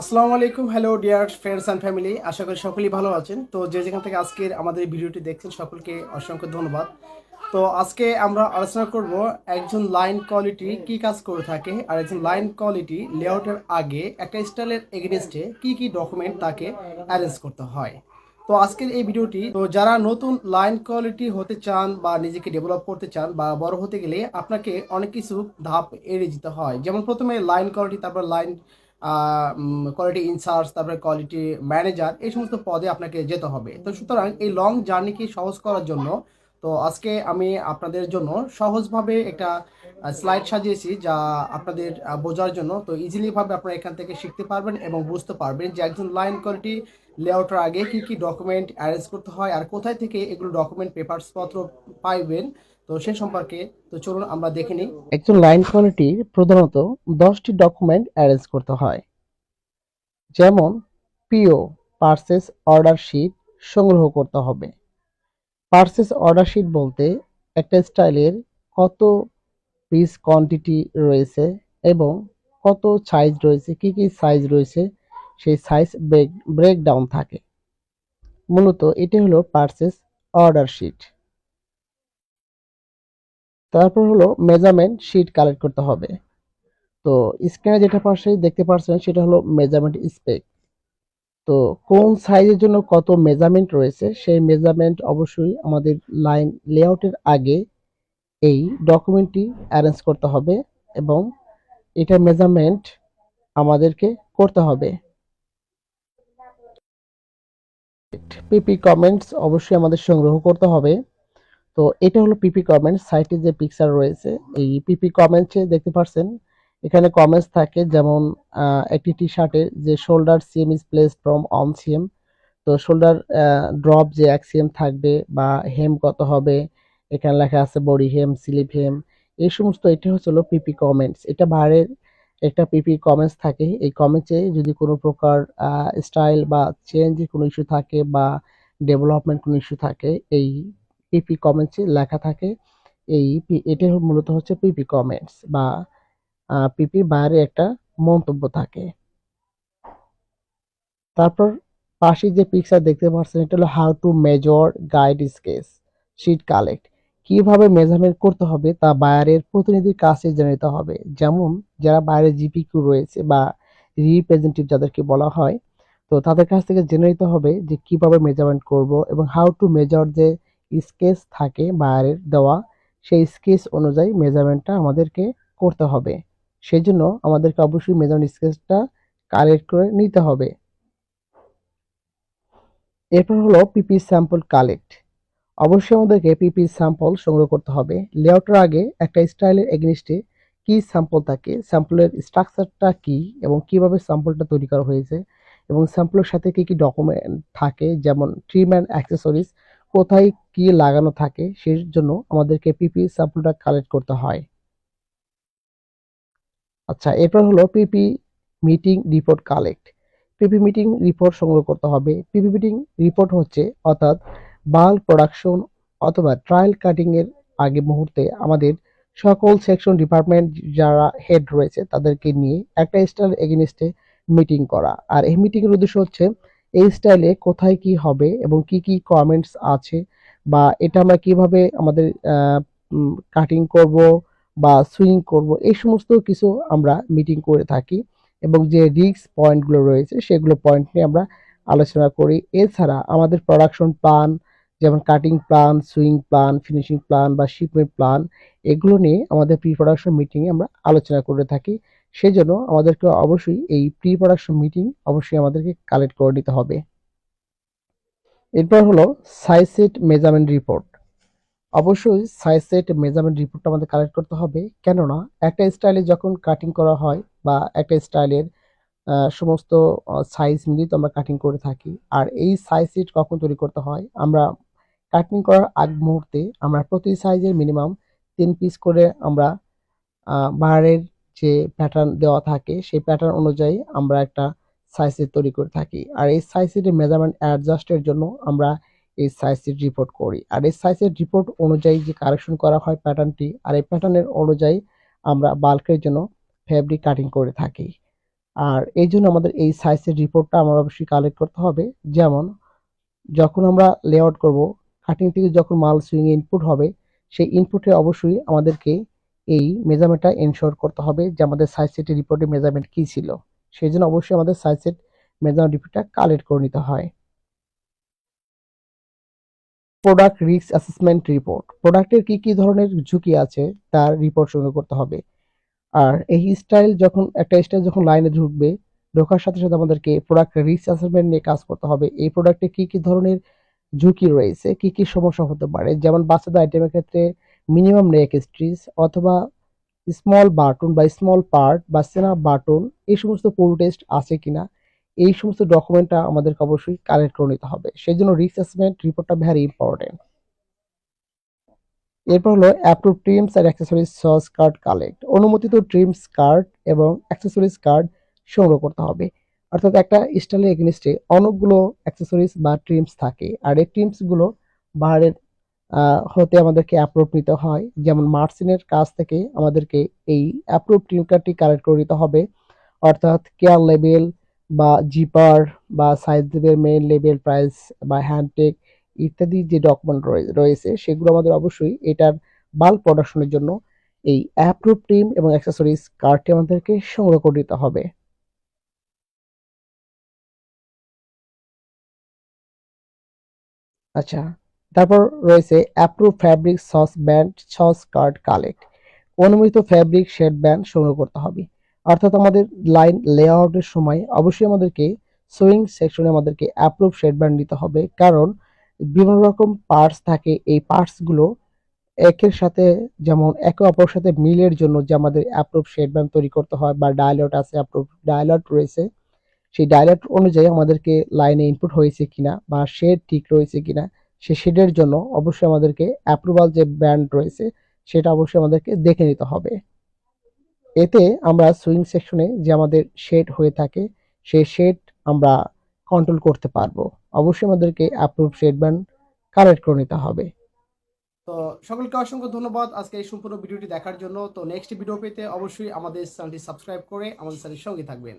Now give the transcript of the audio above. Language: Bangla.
আসসালামু আলাইকুম hello dear friends and family আশা করি সকলেই ভালো আছেন। তো যে যেখান থেকে আজকের আমাদের ভিডিওটি দেখছেন, সকলকে অসংখ্য ধন্যবাদ। তো আজকে আমরা আলোচনা করব একজন লাইন কোয়ালিটি কি কাজ করে থাকে আর একজন লাইন কোয়ালিটি লেআউটের আগে একটা স্টাইলের এগেনস্টে কি কি ডকুমেন্ট তাকে অ্যারেঞ্জ করতে হয়। তো আজকের এই ভিডিওটি, তো যারা নতুন লাইন কোয়ালিটি হতে চান বা নিজেকে ডেভেলপ করতে চান বা বড় হতে গেলে আপনাকে অনেক কিছু ধাপ এড়িয়ে যেতে হয়। যেমন প্রথমে লাইন কোয়ালিটি তারপর লাইন কোয়ালিটি ইনচার্জ তারপরে কোয়ালিটি ম্যানেজার এই সমস্ত পদে আপনাকে যেতে হবে। তো সুতরাং এই লং জার্নিকে সহজ করার জন্য, তো আজকে আমি আপনাদের জন্য সহজভাবে একটা স্লাইড সাজিয়েছি যা আপনাদের বোঝার জন্য। তো ইজিলিভাবে আপনারা এখান থেকে শিখতে পারবেন এবং বুঝতে পারবেন যে একজন লাইন কোয়ালিটি লেআউটের আগে কি কি ডকুমেন্ট অ্যারেঞ্জ করতে হয় আর কোথায় থেকে এগুলো ডকুমেন্ট পেপারস পত্র পাইবেন। তো সে সম্পর্কে তো চলুন আমরা দেখে নিই। একজন লাইন কোয়ালিটির প্রধানত দশটি ডকুমেন্ট অ্যারেঞ্জ করতে হয়। যেমন পিও পার্সেস অর্ডার শিট সংগ্রহ করতে হবে। পার্সেস অর্ডার শিট বলতে একটা স্টাইলের কত পিস কোয়ান্টিটি রয়েছে এবং কত সাইজ রয়েছে, কি কি সাইজ রয়েছে, সেই সাইজ ব্রেক ব্রেকডাউন থাকে। মূলত এটি হলো পার্সেস অর্ডার শিট তারপর হলো মেজারমেন্ট শিট কালেক্ট করতে হবে। তো স্ক্রিনে যেটা পাশে দেখতে পাচ্ছেন সেটা হলো মেজারমেন্ট স্পেক তো কোন সাইজের জন্য কত মেজারমেন্ট রয়েছে, সেই মেজারমেন্ট অবশ্যই আমাদের লাইন লেআউটের আগে এই ডকুমেন্টটি অ্যারেঞ্জ করতে হবে এবং এটা মেজারমেন্ট আমাদেরকে করতে হবে। পিপি কমেন্টস অবশ্যই আমাদের সংগ্রহ করতে হবে। তো এটা হলো পিপি কমেন্টস সাইটে যে পিকচার রয়েছে, এই পিপি কমেন্টসে দেখতে পাচ্ছেন এখানে কমেন্টস থাকে যেমন একটি টি শার্টে যে shoulder CM is placed from on CM তো শোল্ডার ড্রপ যে এক সিএম থাকবে বা হেম কত হবে, এখানে লেখা আছে বডি হেম স্লিপ হেম এই সমস্ত এটা হচ্ছিল পিপি কমেন্টস এটা বাইরের একটা পিপি কমেন্টস থাকে, এই কমেন্টসে যদি কোনো প্রকার স্টাইল বা চেঞ্জ কোনো ইস্যু থাকে বা ডেভেলপমেন্ট কোনো ইস্যু থাকে, এই পিপি কমেন্টসে লেখা থাকে এই এটা মূলত হচ্ছে পিপি কমেন্টস বা পিপি বাইরে একটা মন্তব্য থাকে। তারপর পাশে যে পিকচার দেখতে পাচ্ছেন, এটা হলো how to measure guide sketch sheet collect কীভাবে মেজারমেন্ট করতে হবে তা বায়ারের প্রতিনিধির কাছে জেনে নিতে হবে। যেমন যারা বাইরে জিপিকিউ রয়েছে বা রিপ্রেজেন্টেটিভ যাদেরকে বলা হয়, তো তাদের কাছ থেকে জেনে নিতে হবে যে কীভাবে মেজারমেন্ট করব এবং হাউ টু মেজার যে স্কেচ থাকে বায়ারের দেওয়া, সেই স্কেচ অনুযায়ী মেজারমেন্টটা আমাদেরকে করতে হবে। সেই জন্য আমাদেরকে অবশ্যই মেজারমেন্ট স্কেচটা কালেক্ট করে নিতে হবে। এরপর হলো পিপি স্যাম্পল কালেক্ট অবশ্যই আমাদেরকে পিপি স্যাম্পল সংগ্রহ করতে হবে। লেআউটের আগে একটা স্টাইলের এগেনিস্টে কি স্যাম্পল থাকে স্যাম্পলের স্ট্রাকচারটা কি এবং কীভাবে স্যাম্পলটা তৈরি করা হয়েছে এবং স্যাম্পলের সাথে কি কি ডকুমেন্ট থাকে, যেমন ট্রিম অ্যান্ড অ্যাক্সেসরিজ কোথায় কি লাগানো থাকে সেই জন্য আমাদেরকে পিপি স্যাম্পলটা কালেক্ট করতে হয়। আচ্ছা এরপর হলো PP meeting report collect. PP meeting report সংগ্রহ করতে হবে। পিপি মিটিং রিপোর্ট হচ্ছে, অর্থাৎ বাল্ক প্রোডাকশন অথবা ট্রায়াল কাটিং এর আগে মুহূর্তে আমাদের সকল সেকশন ডিপার্টমেন্ট যারা হেড রয়েছে তাদেরকে নিয়ে একটা স্টাইল এগেনিস্টে মিটিং করা। আর এই মিটিং এর উদ্দেশ্য হচ্ছে এই স্টাইলে কোথায় কি হবে এবং কি কি কমেন্টস আছে বা এটা আমরা কীভাবে আমাদের কাটিং করব বা সুইং করব, এই সমস্ত কিছু আমরা মিটিং করে থাকি এবং যে রিস্ক পয়েন্টগুলো রয়েছে সেগুলো পয়েন্ট নিয়ে আমরা আলোচনা করি। এছাড়া আমাদের প্রোডাকশন প্ল্যান যেমন cutting plan sewing plan finishing plan বা শিপমেন্ট প্ল্যান এগুলো নিয়ে আমাদের প্রি প্রোডাকশন মিটিংয়ে আমরা আলোচনা করে থাকি। সেজন্য আমাদেরকে অবশ্যই এই প্রি প্রোডাকশন মিটিং অবশ্যই আমাদেরকে কালেক্ট করে নিতে হবে। এরপর হলো সাইজ সেট মেজারমেন্ট রিপোর্ট অবশ্যই সাইজ সেট মেজারমেন্ট রিপোর্টটা আমাদের কালেক্ট করতে হবে। কেননা একটা স্টাইলে যখন কাটিং করা হয় বা একটা স্টাইলের সমস্ত সাইজ মিলিয়ে তো আমরা কাটিং করে থাকি। আর এই সাইজ সিট কখন তৈরি করতে হয়? আমরা কাটিং করার আগ মুহূর্তে আমরা প্রতি সাইজের মিনিমাম তিন পিস করে আমরা বাইরের যে প্যাটার্ন দেওয়া থাকে, সেই প্যাটার্ন অনুযায়ী আমরা একটা সাইজ তৈরি করে থাকি। আর এই সাইজ মেজারমেন্ট অ্যাডজাস্টের জন্য আমরা এই সাইজ রিপোর্ট করি। আর এই সাইজের রিপোর্ট অনুযায়ী যে কারেকশন করা হয় প্যাটার্নটি আর এই প্যাটার্নের অনুযায়ী আমরা বাল্কের জন্য ফ্যাব্রিক কাটিং করে থাকি। আর এই জন্য আমাদের এই সাইজের রিপোর্টটা আমরা অবশ্যই কালেক্ট করতে হবে। যেমন, যখন আমরা লেআউট করব কাটিং থেকে যখন মাল সুইং ইনপুট হবে, সেই ইনপুটে অবশ্যই আমাদেরকে এই মেজারমেন্টটা এনশোর করতে হবে যে আমাদের সাইজ সেটের রিপোর্টে মেজারমেন্ট কী ছিল। সেই জন্য অবশ্যই আমাদের সাইজ সেট মেজারমেন্ট রিপোর্টটা কালেক্ট করে নিতে হয়। প্রোডাক্ট রিস্ক অ্যাসেসমেন্ট রিপোর্ট প্রোডাক্টের কি কি ধরনের ঝুঁকি আছে তার রিপোর্ট সংগ্রহ করতে হবে। আর এই স্টাইল যখন, একটা স্টাইল যখন লাইনে ঢুকবে, ঢোকার সাথে সাথে আমাদেরকে প্রোডাক্ট রিস্ক অ্যাসেসমেন্ট নিয়ে কাজ করতে হবে। এই প্রোডাক্টে কি কি ধরনের ঝুঁকি রয়েছে, কি কি সমস্যা হতে পারে? যেমন বাচ্চাদের আইটেমের ক্ষেত্রে মিনিমাম নেক স্ট্রিচ অথবা স্মল বাটন বা স্মল পার্ট বা সেনা বাটন এই সমস্ত পুরো টেস্ট আছে কিনা এই সমস্ত ডকুমেন্টটা আমাদেরকে অবশ্যই কালেক্ট করে নিতে হবে। সেই জন্য রিস্ক অ্যাসেসমেন্ট রিপোর্টটা ভেরি ইম্পর্টেন্ট এরপর হলো অ্যাপ্রুভ ট্রিমস আর অ্যাক্সেসরিজ সস কার্ড কালেক্ট অনুমোদিত ট্রিমস কার্ড এবং অ্যাক্সেসরিজ কার্ড সংগ্রহ করতে হবে। অর্থাৎ একটা স্টাইলের এগেনস্টে অনেকগুলো অ্যাক্সেসরিজ বা ট্রিমস থাকে। আর এই ট্রিমসগুলো বাইরের আহ, হতে আমাদেরকে অ্যাপ্রুভ নিতে হয়। যেমন মার্সিনের কাছ থেকে আমাদেরকে এই অ্যাপ্রুভ কার্ডটি কালেক্ট করে নিতে হবে। অর্থাৎ কেয়ার লেভেল বা জিপার বা সাইজ লেভেল মেইন লেভেল প্রাইস বা হ্যান্ডটেক ইত্যাদি যে ডকুমেন্ট রয়েছে, সেগুলো আমাদের অবশ্যই এটার বাল্ক প্রোডাকশনের জন্য এই অ্যাপ্রুভ টিম এবং অ্যাক্সেসরিজ কার্ডটি আমাদেরকে সংগ্রহ করে নিতে হবে। আচ্ছা তারপর রয়েছে approve fabric swatch band swatch card collect অনুমোদিত ফ্যাব্রিক শেড ব্যান্ড সংগ্রহ করতে হবে। অর্থাৎ আমাদের লাইন লেআউটের সময় অবশ্যই আমাদেরকে সুইং সেকশনে আমাদেরকে অ্যাপ্রুভ শেড ব্যান্ড নিতে হবে। কারণ বিভিন্ন রকম পার্টস থাকে, এই পার্টসগুলো একের সাথে যেমন একে অপরের সাথে মিলের জন্য যে আমাদের অ্যাপ্রুভ শেড ব্যান্ড তৈরি করতে হয় বা ডায়ালট আছে অ্যাপ্রুভ ডায়ালট রয়েছে, সেই ডায়ালট অনুযায়ী আমাদেরকে লাইনে ইনপুট হয়েছে কিনা বা শেড ঠিক রয়েছে কিনা সে শেডের জন্য অবশ্যই আমাদেরকে অ্যাপ্রুভাল যে ব্যান্ড রয়েছে, সেটা অবশ্যই আমাদেরকে দেখে নিতে হবে। এতে আমরা সুইং সেকশনে যে আমাদের শেড হয়ে থাকে সেই শেড আমরা কন্ট্রোল করতে পারব। অবশ্যই আমাদেরকে অ্যাপ্রুভ শেড ব্যান্ড কালেক্ট করে নিতে হবে। তো সকলকে অসংখ্য ধন্যবাদ আজকে এই সম্পূর্ণ ভিডিওটি দেখার জন্য। তো নেক্সট ভিডিও পেতে অবশ্যই আমাদের চ্যানেলটি সাবস্ক্রাইব করে আমাদের চ্যানেলের সঙ্গে থাকবেন।